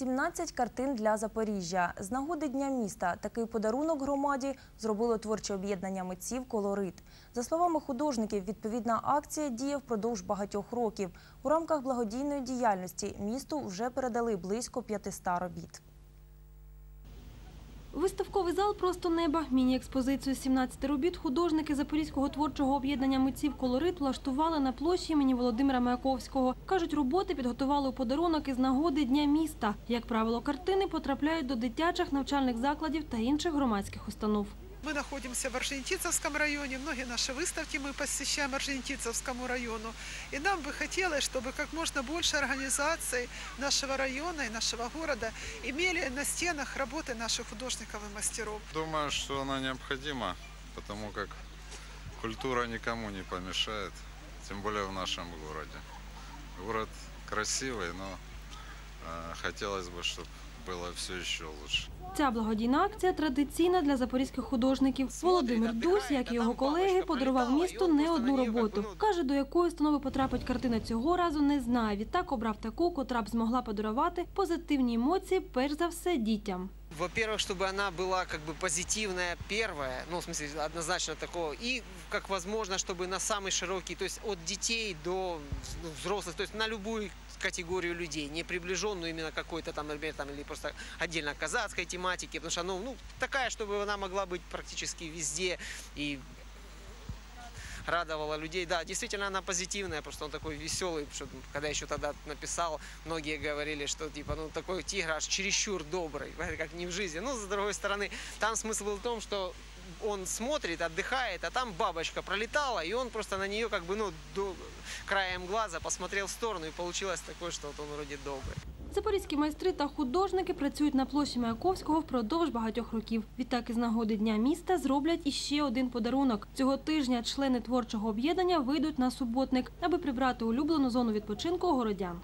17 картин для Запоріжжя. З нагоди Дня міста такий подарунок громаді зробило творче об'єднання митців «Колорит». За словами художників, відповідна акція діє впродовж багатьох років. У рамках благодійної діяльності місту вже передали близько 500 робіт. Виставковий зал просто неба. Міні-експозицію 17 робіт художники Запорізького творчого об'єднання митців «Колорит» влаштували на площі імені Володимира Маяковського. Кажуть, роботи підготували у подарунок із нагоди Дня міста. Як правило, картини потрапляють до дитячих навчальних закладів та інших громадських установ. Мы находимся в Орджоникидзевском районе. Многие наши выставки мы посещаем Орджоникидзевскому району. И нам бы хотелось, чтобы как можно больше организаций нашего района и нашего города имели на стенах работы наших художников и мастеров. Думаю, что она необходима, потому как культура никому не помешает, тем более в нашем городе. Город красивый, но э, хотелось бы, чтобы было все еще лучше. Ця благодійна акція традиційна для запорізьких художників. Володимир Дусь, як і його колеги, подарував місту не одну роботу. Каже, до якої установи потрапить картина цього разу, не знає. Відтак обрав таку, котра б змогла подарувати позитивні емоції, перш за все, дітям. Во-первых, чтобы она была как бы позитивная первая, ну, в смысле, однозначно такого, и как возможно, чтобы на самый широкий, то есть от детей до ну, взрослых, то есть на любую категорию людей, не приближенную именно какой-то там, например, там, или просто отдельно казацкой тематики, потому что, ну, ну, такая, чтобы она могла быть практически везде и радовала людей. Да, действительно, она позитивная, просто он такой веселый, что когда еще тогда написал, многие говорили, что типа, ну, такой тигр аж чересчур добрый, как не в жизни. Ну, с другой стороны, там смысл был в том, что он смотрит, отдыхает, а там бабочка пролетала, и он просто на нее как бы, ну, до, краем глаза посмотрел в сторону, и получилось такое, что вот он вроде добрый. Запорізькі майстри та художники працюють на площі Маяковського впродовж багатьох років. Відтак із нагоди Дня міста зроблять іще один подарунок. Цього тижня члени творчого об'єднання вийдуть на суботник, аби прибрати улюблену зону відпочинку городян.